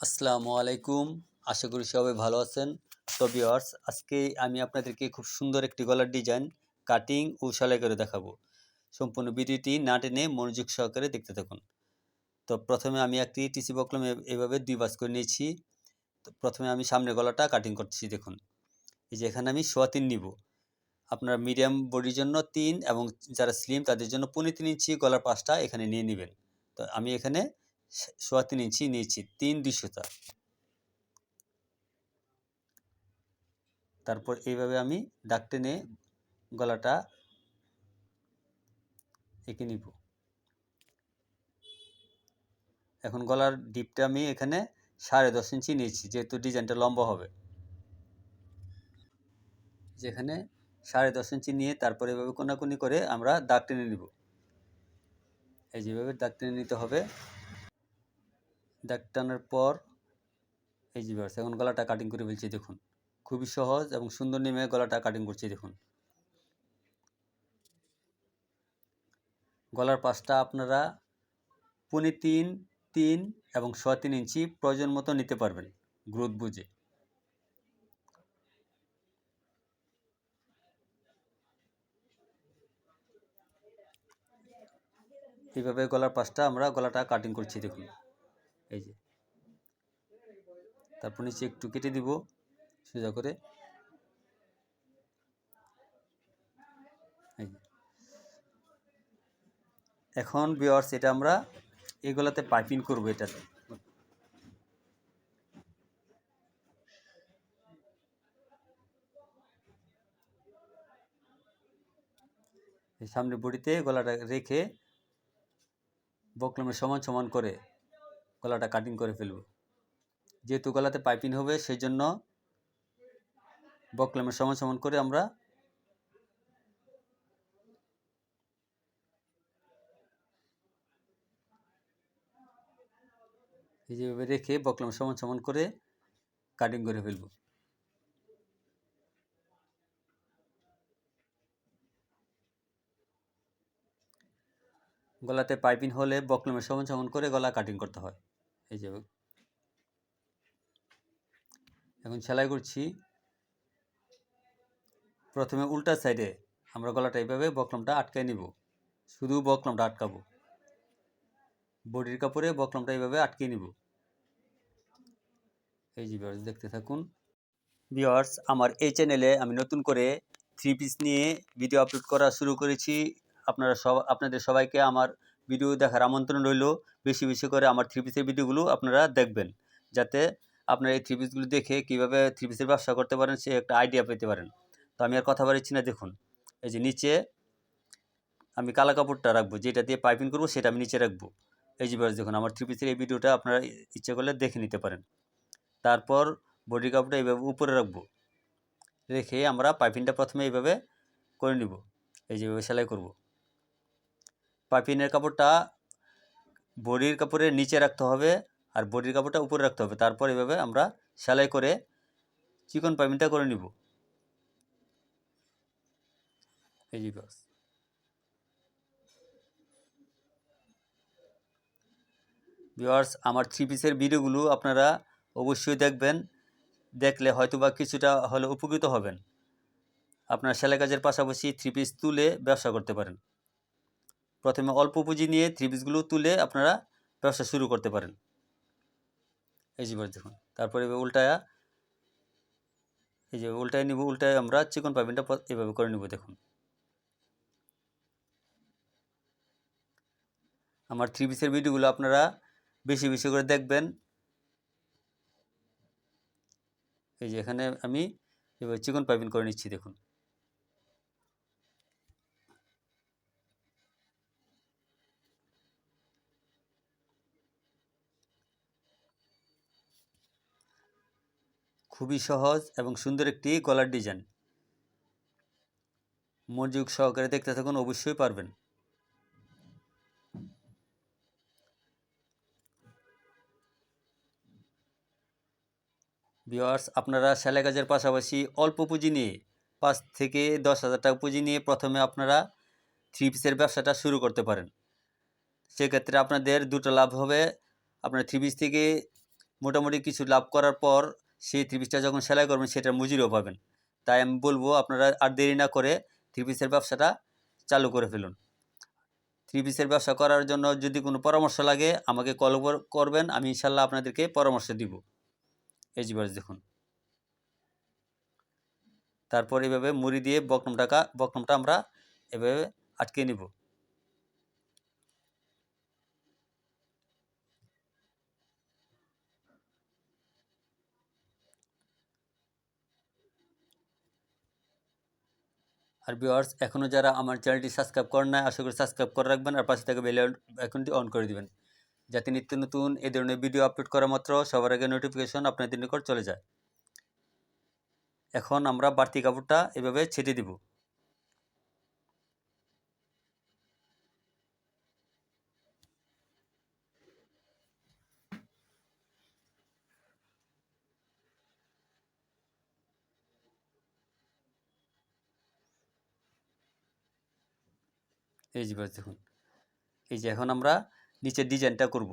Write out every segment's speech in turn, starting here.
আসসালামু আলাইকুম। আশা করি সবাই ভালো আছেন। তো ভিউয়ার্স আজকে আমি আপনাদেরকে খুব সুন্দর একটি গলার ডিজাইন কাটিং ও সেলাই করে দেখাবো। সম্পূর্ণ ভিডিওটি না টেনে মনোযোগ সহকারে দেখতে থাকুন। তো প্রথমে আমি একটি টিসি বকলম এভাবে দুই বাস করে নিয়েছি। তো প্রথমে আমি সামনের গলাটা কাটিং করতেছি দেখুন। এই যে এখানে আমি সোয়া তিন নিব। আপনার মিডিয়াম বডির জন্য তিন এবং যারা স্লিম তাদের জন্য পনেরো তিন ইঞ্চি গলার পাশটা এখানে নিয়ে নেবেন। তো আমি এখানে সোয়া তিন ইঞ্চি নিয়েছি, তিন দুইশোটা তারপর এইভাবে আমি দাগ টেনে গলাটা এঁকে নিব। এখন গলার ডিপটা আমি এখানে সাড়ে দশ ইঞ্চি নিয়েছি, যেহেতু ডিজাইনটা লম্বা হবে। যেখানে সাড়ে দশ ইঞ্চি নিয়ে তারপরে এভাবে কোনাকুনি করে আমরা দাগ টেনে নিব। এই যেভাবে দাগ টেনে নিতে হবে দাগ টানার পর, এই যে ব্যাস এখন গলাটা কাটিং করে ফেলছি, দেখুন। খুবই সহজ এবং সুন্দর নেমে গলাটা কাটিং করছি, দেখুন। গলার পাশটা আপনারা পনে তিন তিন এবং ছ তিন ইঞ্চি প্রয়োজন মতো নিতে পারবেন গ্রোথ বুঝে। এইভাবে গলার পাশটা আমরা গলাটা কাটিং করছি, দেখুন। এই যে। তারপর নিচে একটু কেটে দিব সোজা করে। এখন বিয়ার্স এটা আমরা এগুলাতে পাইপিং করব এটাতে। এই সামনের বডিতে গলাটা রেখে বকলমের সমান সমান করে গলাটা কাটিং করে ফেলব। যেহেতু গলাতে পাইপিং হবে সেই জন্য বকলমের সমান সমান করে আমরা এই যেভাবে রেখে বকলম সমান সমান করে কাটিং করে ফেলব। গলাতে পাইপিং হলে বকলমের সমান সমান করে গলা কাটিং করতে হয়। এই যে এখন সেলাই করছি। প্রথমে উল্টা সাইডে আমরা গলাটা এইভাবে বকলমটা আটকায় নিব। শুধু বকলমটা আটকাবো। বডির কাপড়ে বকলমটা এইভাবে আটকে নিব। এই যে ভিউয়ার্স দেখতে থাকুন। ভিউয়ার্স আমার এই চ্যানেলে আমি নতুন করে থ্রি পিস নিয়ে ভিডিও আপলোড করা শুরু করেছি। আপনারা সব, আপনাদের সবাইকে আমার ভিডিও দেখার আমন্ত্রণ রইল। বেশি বেশি করে আমার থ্রি পিসের ভিডিওগুলো আপনারা দেখবেন। যাতে আপনারা এই থ্রি পিসগুলো দেখে কীভাবে থ্রি পিসের ব্যবসা করতে পারেন, সে একটা আইডিয়া পেতে পারেন। তো আমি আর কথা বাড়াচ্ছি না, দেখুন। এই যে নিচে আমি কালা কাপড়টা রাখব, যেটা দিয়ে পাইপিং করব, সেটা আমি নিচে রাখব। এই যে দেখুন, আমার থ্রি পিসের এই ভিডিওটা আপনারা ইচ্ছে করলে দেখে নিতে পারেন। তারপর বডি কাপড়টা এইভাবে উপরে রাখব। রেখে আমরা পাইপিংটা প্রথমে এইভাবে করে নিব। এই যেভাবে সেলাই করব। পাইপিনের কাপড়টা বডির কাপড়ের নিচে রাখতে হবে আর বডির কাপড়টা উপরে রাখতে হবে। তারপর এভাবে আমরা সেলাই করে চিকন পাইপিংটা করে নিব। এই যে বাস ভিউয়ার্স, আমার থ্রি পিসের ভিডিওগুলো আপনারা অবশ্যই দেখবেন। দেখলে হয়তো বা কিছুটা হলে উপকৃত হবেন। আপনার সেলাই কাজের পাশাপাশি থ্রি পিস তুলে ব্যবসা করতে পারেন। প্রথমে অল্প পুঁজি নিয়ে থ্রি পিসগুলো তুলে আপনারা ব্যবসা শুরু করতে পারেন। এই যে দেখুন, তারপরে এবার উল্টায়া, এই যে উল্টায় নিব, উল্টায় আমরা চিকন পাইপিংটা প- এভাবে করে নিব দেখুন। আমার থ্রি পিসের ভিডিওগুলো আপনারা বেশি বেশি করে দেখবেন। এই যে এখানে আমি এবার চিকন পাইপিং করে নিচ্ছি দেখুন। খুবই সহজ এবং সুন্দর একটি গলার ডিজাইন। মনোযোগ সহকারে দেখতে থাকুন, অবশ্যই পারবেন। ভিওয়ার্স আপনারা সেলাই কাজের পাশাপাশি অল্প পুঁজি নিয়ে, পাঁচ থেকে দশ হাজার টাকা পুঁজি নিয়ে প্রথমে আপনারা থ্রি পিসের ব্যবসাটা শুরু করতে পারেন। সেক্ষেত্রে আপনাদের দুটো লাভ হবে। আপনার থ্রি পিস থেকে মোটামুটি কিছু লাভ করার পর সেই থ্রি পিসটা যখন সেলাই করবেন, সেটার মজুরিও পাবেন। তাই আমি বলব, আপনারা আর দেরি না করে থ্রি পিসের ব্যবসাটা চালু করে ফেলুন। থ্রি পিসের ব্যবসা করার জন্য যদি কোনো পরামর্শ লাগে, আমাকে কল করবেন, আমি ইনশাল্লাহ আপনাদেরকে পরামর্শ দিব। এই যে বাস দেখুন। তারপর এভাবে মুড়ি দিয়ে বকনমটাকা বকনমটা আমরা এভাবে আটকে নিব। আর ভিওয়ার্স এখনও যারা আমার চ্যানেলটি সাবস্ক্রাইব করেন না আশা করি সাবস্ক্রাইব করে রাখবেন আর পাশে থেকে বেল আইকনটি অন করে দেবেন। যাতে নিত্য নতুন এ ধরনের ভিডিও আপলোড করা মাত্র সবার আগে নোটিফিকেশন আপনাদের নিকট চলে যায়। এখন আমরা বাড়তি কাপড়টা এভাবে ছেটে দিব। এই যে দেখুন। এই যে এখন আমরা নিচের ডিজাইনটা করব।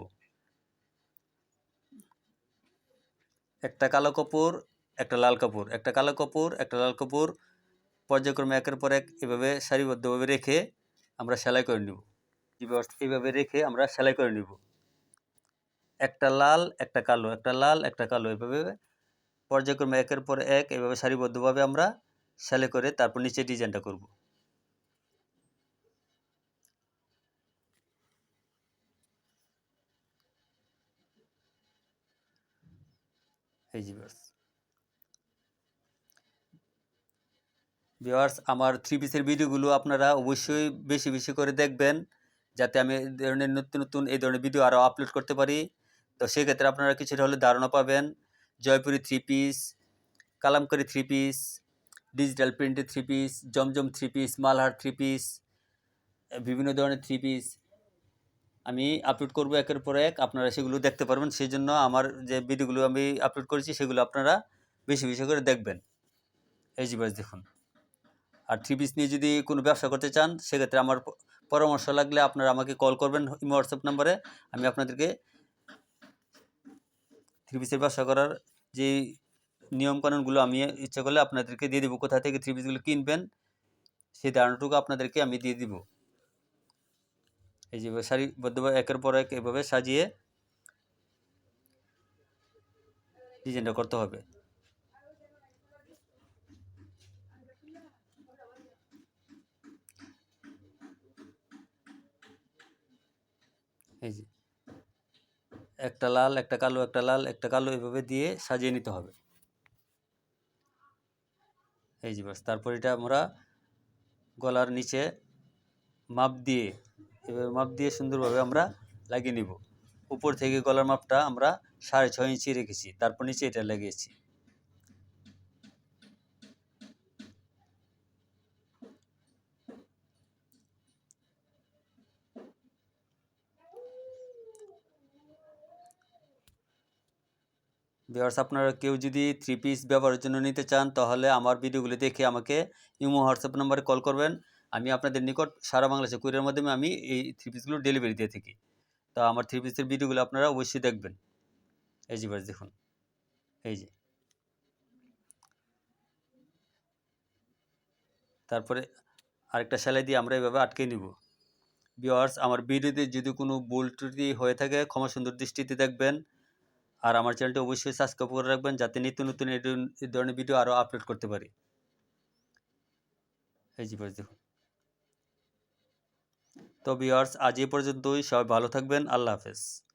একটা কালো কাপড়, একটা লাল কাপড়। একটা কালো কাপড়, একটা লাল কাপড় পর্যায়ক্রমে একের পর এক এভাবে সারিবদ্ধভাবে রেখে আমরা সেলাই করে নিব। এইভাবে রেখে আমরা সেলাই করে নিব। একটা লাল, একটা কালো, একটা লাল, একটা কালো এভাবে পর্যায়ক্রমে একের পর এক এভাবে সারিবদ্ধভাবে আমরা সেলাই করে তারপর নিচে ডিজাইনটা করব। এই ভিওয়ার্স আমার থ্রি পিসের ভিডিওগুলো আপনারা অবশ্যই বেশি বেশি করে দেখবেন, যাতে আমি এই ধরনের নতুন নতুন এই ধরনের ভিডিও আরও আপলোড করতে পারি। তো সেক্ষেত্রে আপনারা কিছুটা হলে ধারণা পাবেন, Jaipuri three piece Kalamkari three piece digital printed three piece Zamzam three piece Malhar three piece বিভিন্ন ধরনের থ্রি পিস আমি আপলোড করব একের পর এক, আপনারা সেগুলো দেখতে পারবেন। সেই জন্য আমার যে ভিডিওগুলো আমি আপলোড করেছি, সেগুলো আপনারা বেশি বেশি করে দেখবেন। এই জিবাস দেখুন। আর থ্রি পিস নিয়ে যদি কোনো ব্যবসা করতে চান, সেক্ষেত্রে আমার পরামর্শ লাগলে আপনারা আমাকে কল করবেন হোয়াটসঅ্যাপ নাম্বারে আমি আপনাদেরকে থ্রি পিসের ব্যবসা করার যে নিয়মকানুনগুলো আমি ইচ্ছা করলে আপনাদেরকে দিয়ে দেবো। কোথা থেকে থ্রি পিসগুলো কিনবেন, সেই ধারণাটুকু আপনাদেরকে আমি দিয়ে দিব। এই যে সারিবদ্ধভাবে একের পর এক এভাবে সাজিয়ে ডিজাইনটা করতে হবে। এই যে একটা লাল, একটা কালো, একটা লাল, একটা কালো এভাবে দিয়ে সাজিয়ে নিতে হবে। এই যে বাস তারপর এটা আমরা গলার নিচে মাপ দিয়ে এভাবে মাপ দিয়ে সুন্দরভাবে আমরা লাগিয়ে নিব। উপর থেকে গলার মাপটা আমরা সাড়ে ছয় ইঞ্চি রেখেছি, তারপর নিচে এটা লাগিয়েছি। ভিওয়ার্স আপনারা কেউ যদি থ্রি পিস ব্যবহারের জন্য নিতে চান, তাহলে আমার ভিডিওগুলো দেখে আমাকে ইমো, হোয়াটসঅ্যাপ নাম্বারে কল করবেন। আমি আপনাদের নিকট সারা বাংলাদেশে কুরিয়ার মাধ্যমে আমি এই থ্রি পিসগুলো ডেলিভারি দিয়ে থাকি। তো আমার থ্রি পিসের ভিডিওগুলো আপনারা অবশ্যই দেখবেন। এই যে দেখুন। এই যে। তারপরে আরেকটা সেলাই দিয়ে আমরা এভাবে আটকে নিব। বিওয়ার্স আমার ভিডিওতে যদি কোনো ভুল ত্রুটি হয়ে থাকে, ক্ষমা সুন্দর দৃষ্টিতে দেখবেন। আর আমার চ্যানেলটি অবশ্যই সাবস্ক্রাইব করে রাখবেন, যাতে নিত্য নতুন এই ধরনের ভিডিও আরও আপলোড করতে পারি। এই জি দেখুন। তো বিয়ার্স আজ এ পর্যন্তই। সবাই ভালো থাকবেন। আল্লাহ হাফেজ।